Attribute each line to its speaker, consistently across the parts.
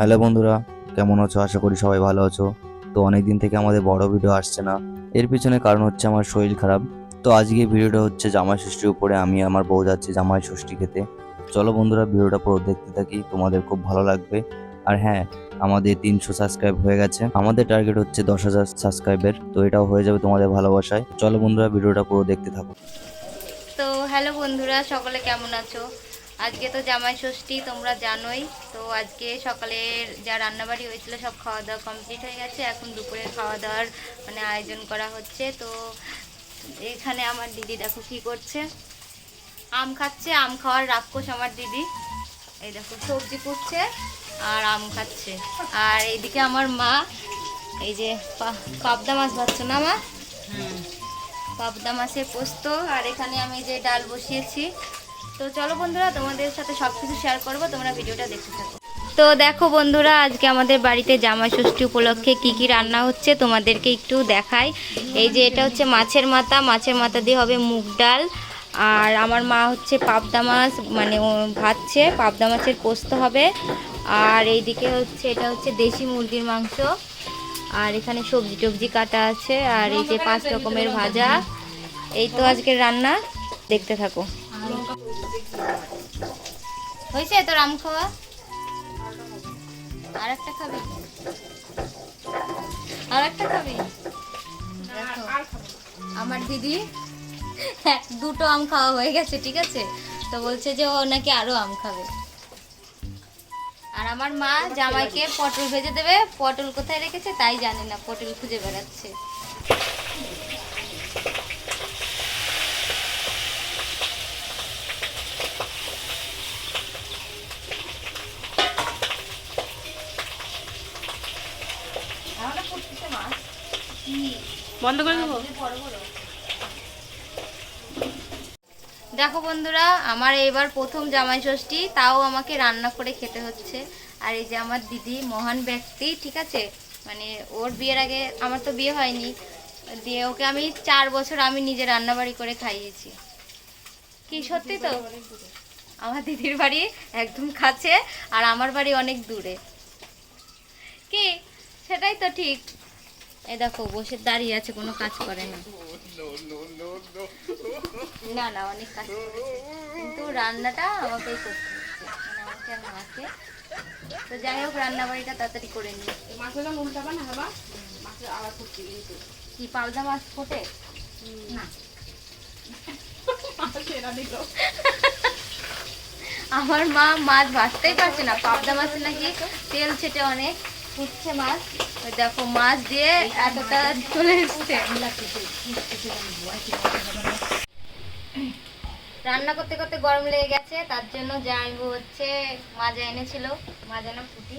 Speaker 1: Hello বন্ধুরা, কেমন আছো? আশা করি সবাই ভালো আছো। তো অনেক দিন থেকে আমাদের বড় ভিডিও আসছে না। এর পিছনে কারণ হচ্ছে আমার শরীর খারাপ। তো আজকে ভিডিওটা হচ্ছে জামাই ষষ্ঠীর উপরে। আমি আমার বউ যাচ্ছি জামাই ষষ্ঠী খেতে। চলো বন্ধুরা ভিডিওটা পুরো দেখতে থাকি। তোমাদের খুব ভালো লাগবে। আর হ্যাঁ আমাদের তিনশো সাবস্ক্রাইব হয়ে গেছে। আমাদের টার্গেট হচ্ছে দশ হাজার সাবস্ক্রাইবের তো এটাও হয়ে যাবে তোমাদের ভালোবাসায়। চলো বন্ধুরা ভিডিওটা পুরো দেখতে থাকো।
Speaker 2: তো হ্যালো বন্ধুরা, সকলে কেমন আছো? আজকে তো জামাই ষষ্ঠী তোমরা জানোই। তো আজকে সকালের যা রান্নাবাড়ি হয়েছিল সব খাওয়া দাওয়া কমপ্লিট হয়ে গেছে। এখন দুপুরে খাওয়া দাওয়ার মানে আয়োজন করা হচ্ছে। তো এখানে আমার দিদি দেখো কি করছে। আম খাচ্ছে আম খাওয়ার রাক্ষস আমার দিদি। এই দেখো সবজি কুটছে আর আম খাচ্ছে। আর এইদিকে আমার মা এই যে পাবদা মাছ ভাজছো না মা? পাবদা মাছের পোস্ত। আর এখানে আমি যে ডাল বসিয়েছি তো চলো বন্ধুরা, তোমাদের সাথে সব কিছু শেয়ার করব, তোমরা ভিডিওটা দেখতে থাকো। তো দেখো বন্ধুরা, আজকে আমাদের বাড়িতে জামাই ষষ্ঠী উপলক্ষে কি কি রান্না হচ্ছে, তোমাদেরকে একটু দেখাই। এই যে এটা হচ্ছে মাছের মাথা মাছের মাথা দিয়ে হবে মুগ ডাল। আর আমার মা হচ্ছে পাবদা মাছ মানে ভাজছে, পাবদা মাছের পোস্ত হবে। আর এইদিকে হচ্ছে, এটা হচ্ছে দেশি মুরগির মাংস। আর এখানে সবজি টবজি কাটা আছে, আর এই যে পাঁচ রকমের ভাজা। এই তো আজকের রান্না, দেখতে থাকো। হয়েছে তোর আম খাওয়া? আর একটা খাবি? আর একটা খাবি আমার দিদি দুটো আম খাওয়া হয়ে গেছে, ঠিক আছে? তো বলছে যে ও নাকি আরও আম খাবে। আর আমার মা জামাইকে পটল ভেজে দেবে। পটল কোথায় রেখেছে তাই জানে না, পটল খুঁজে বেড়াচ্ছে।
Speaker 3: বন্ধ করে দেবো?
Speaker 2: দেখো বন্ধুরা, আমার এবার প্রথম জামাই ষষ্ঠী তাও আমাকে রান্না করে খেতে হচ্ছে। আর এই যে আমার দিদি মহান ব্যক্তি, ঠিক আছে? মানে ওর বিয়ের আগে আমার তো বিয়ে হয়নি, দিয়ে ওকে আমি চার বছর আমি নিজে রান্নাবাড়ি করে খাইয়েছি। কি সত্যি তো? আমার দিদির বাড়ি একদম কাছে, আর আমার বাড়ি অনেক দূরে। কি? সেটাই তো ঠিক। এ দেখো বসে দাঁড়িয়ে আছে কোনো কাজ করে না। না না অনেক কাজ করেছে কিন্তু রান্নাটা আমাকেই করতে হচ্ছে। মানে আমাকে আর মাকে। তো যাই হোক রান্না বাড়িটা তাড়াতাড়ি করে নিই।
Speaker 3: মাছটা উল্টাবা না বাবা। মাছটা আবার ফুটতে কিন্তু
Speaker 2: কি পালদা মাছ ফোটে? না। আমার মা মাছ ভাজতেই পারছে না। পাবদা মাছে নাকি তেল ছেটে অনেক। ফুটছে মাছ। দেখো মাছ দিয়ে এতটা চলে এসছে। রান্না করতে করতে গরম লেগে গেছে, তার জন্য জানব হচ্ছে মাজা এনেছিল, মাজা না ফুটি?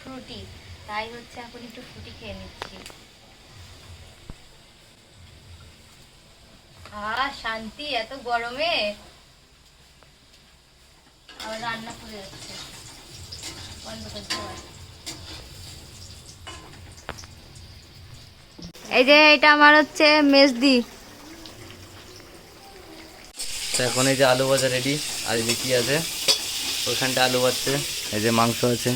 Speaker 2: ফ্রুটি। তাই হচ্ছে এখন একটু ফ্রুটি খেয়ে নিচ্ছি। আহ শান্তি, এত গরমে? আবার রান্না করে যাচ্ছে। বন্ধ করতে হবে। এই যে এটা আমার হচ্ছে মেজদি।
Speaker 1: তো এখন এই যে আলু ভাজা রেডি আর কি আছে? ওখানটা আলু ভাজছে এই যে মাংস আছে।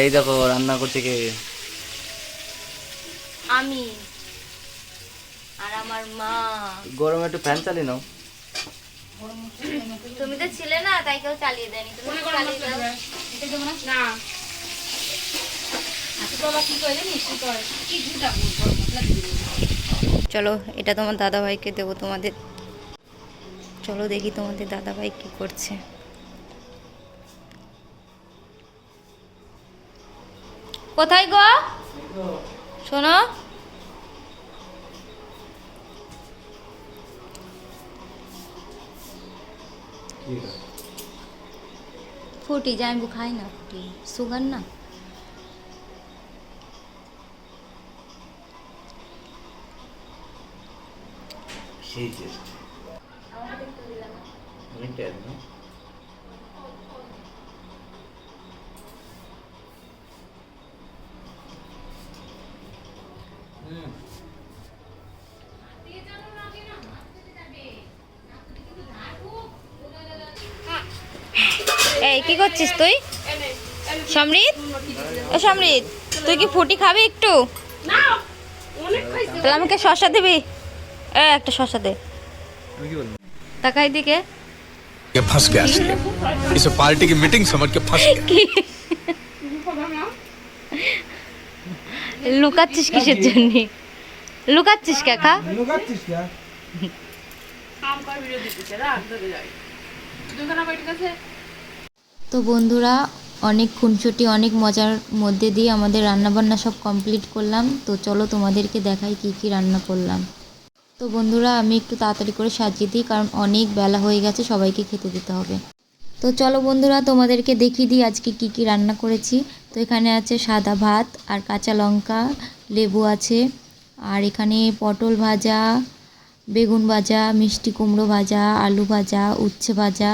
Speaker 1: এই দেখো রান্না করছে কে?
Speaker 2: আমি আর আমার মা।
Speaker 1: গরমে একটু ফ্যান চালিয়ে নাও।
Speaker 2: তুমি তো ছিলে না তাই কেউ চালিয়ে দেয়নি। তুমি চালিয়ে দাও।
Speaker 3: না? বাবা কি করে জানিস? কি করে? কি মশলা দিয়ে
Speaker 2: চলো এটা তোমার দাদা ভাইকে দেবো তোমাদের। চলো দেখি তোমাদের দাদা ভাই কি করছে। কোথায় গো? শোনো। ফুটি জানবু খাই না ফুটি। সুগার না?
Speaker 1: সেই অনেকটা
Speaker 2: এই কি করছিস তুই? সমৃদ্ধ ও সমৃদ্ধ তুই কি ফুটি খাবি একটু? তাহলে আমাকে শশা দিবি? এ একটা শশা দে তাকাই দিকে
Speaker 4: के फंस गया इसलिए इसे पार्टी की मीटिंग समझ के फंस गया
Speaker 2: কি লুকাচ্ছিস কিসের জন্য লুকাচ্ছিস কে খা তো বন্ধুরা অনেক খুনসুটি অনেক মজার মধ্যে দিয়ে আমাদের রান্নাবান্না সব কমপ্লিট করলাম তো চলো তোমাদেরকে দেখাই কি কি রান্না করলাম তো বন্ধুরা, আমি একটু তাড়াতাড়ি করে সাজিয়ে দিই, কারণ অনেক বেলা হয়ে গেছে, সবাইকে খেতে দিতে হবে। তো চলো বন্ধুরা, তোমাদেরকে দেখিয়ে দিই আজকে কি কি রান্না করেছি। তো এখানে আছে সাদা ভাত আর কাঁচা লঙ্কা, লেবু আছে। আর এখানে পটল ভাজা, বেগুন ভাজা, মিষ্টি কুমড়ো ভাজা, আলু ভাজা, উচ্ছে ভাজা।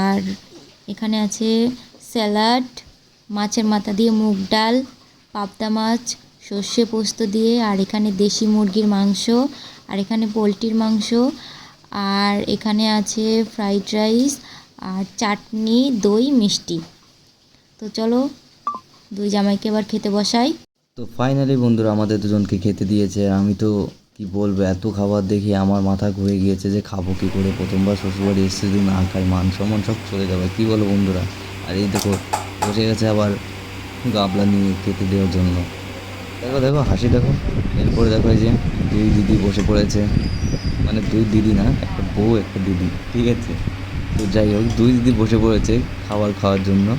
Speaker 2: আর এখানে আছে স্যালাড, মাছের মাথা দিয়ে মুগ ডাল, পাবদা মাছ, সর্ষে পোস্ত দিয়ে, আর এখানে দেশি মুরগির মাংস আর এখানে পোলট্রির মাংস, আর এখানে আছে ফ্রাইড রাইস, আর চাটনি, দই, মিষ্টি। তো চলো, দুই জামাইকে এবার খেতে বসাই।
Speaker 1: তো ফাইনালি বন্ধুরা, আমাদের দুজনকে খেতে দিয়েছে। আমি তো কি বলব, এত খাবার দেখে আমার মাথা ঘুরে গিয়েছে যে খাব কি করে। প্রথমবার শ্বশুরবাড়ি এসেছে যদি না খাই, মান সম্মান সব চলে যাবে। কী বলো বন্ধুরা? আর এই দেখো, বসে গেছে আবার গাবলা নিয়ে খেতে দেওয়ার জন্য। দেখো দেখো, হাসি দেখো। এরপরে দেখো এই যে দুই দিদি বসে পড়েছে। মানে দুই দিদি না, একটা বউ, একটা দিদি, ঠিক আছে? তো যাই হোক, দুই দিদি বসে পড়েছে খাবার খাওয়ার জন্য।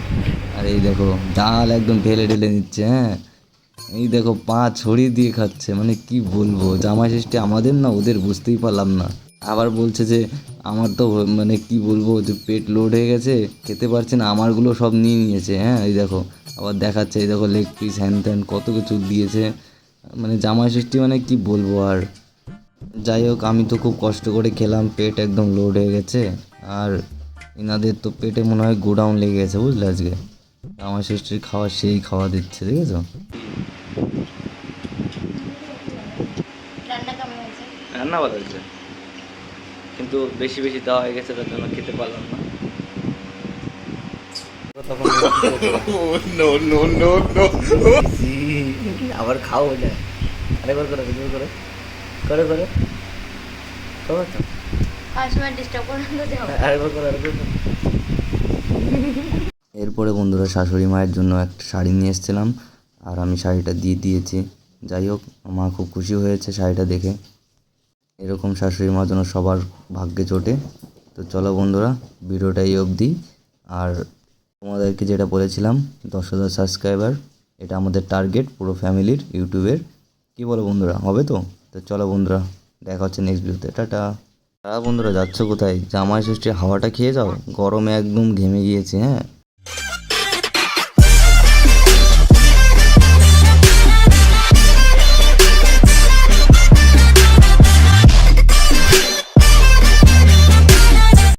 Speaker 1: আর এই দেখো, ডাল একদম ঢেলে ঢেলে নিচ্ছে হ্যাঁ? এই দেখো, পা ছড়িয়ে দিয়ে খাচ্ছে মানে কি বলব? জামাই ষষ্ঠী আমাদের না, ওদের বুঝতেই পারলাম না। আবার বলছে যে, আমার তো মানে কি বলব, যে পেট লোড হয়ে গেছে, খেতে পারছে না, আমারগুলো সব নিয়ে নিয়েছে হ্যাঁ? এই দেখো, আবার দেখাচ্ছে, এই দেখো লেগ পিস হ্যান ত্যান কত কিছু দিয়েছে। মানে জামাই ষষ্ঠী মানে কি বলব আর? যাই হোক আমি তো খুব কষ্ট করে খেলাম পেট একদম লোড হয়ে গেছে। আর এনাদের তো পেটে মনে হয় গোডাউন লেগে গেছে বুঝলে আজকে। জামাই ষষ্ঠীর খাওয়া সেই খাওয়া দিচ্ছে দেখেছ?
Speaker 2: রান্না
Speaker 1: ভালো হয়েছে। কিন্তু বেশি বেশি দেওয়া হয়ে গেছে তার জন্য খেতে পারলাম না।
Speaker 4: oh,
Speaker 1: আবার খাও আরেকবার করে আরেকবার করে। করে করে। করো তো। আরেকবার করে আরেকবার করে। এরপরে বন্ধুরা শাশুড়ি মায়ের জন্য একটা শাড়ি নিয়ে এসেছিলাম আর আমি শাড়িটা দিয়ে দিয়েছি। যাই হোক মা খুব খুশি হয়েছে শাড়িটা দেখে। এরকম শাশুড়ি মা যেন সবার ভাগ্যে চটে। তো চলো বন্ধুরা ভিডিওটা এই অবধি। আর তোমাদেরকে যেটা বলেছিলাম দশ হাজার সাবস্ক্রাইবার এটা আমাদের টার্গেট পুরো ফ্যামিলির ইউটিউবের। কি বলো বন্ধুরা, হবে তো? তো চলো বন্ধুরা, দেখা হচ্ছে নেক্সট ভিডিওতে টাটা। তারা বন্ধুরা, যাচ্ছ কোথায়? জামাই ষষ্ঠীর হাওয়াটা খেয়ে যাও? গরমে একদম ঘেমে গিয়েছে হ্যাঁ?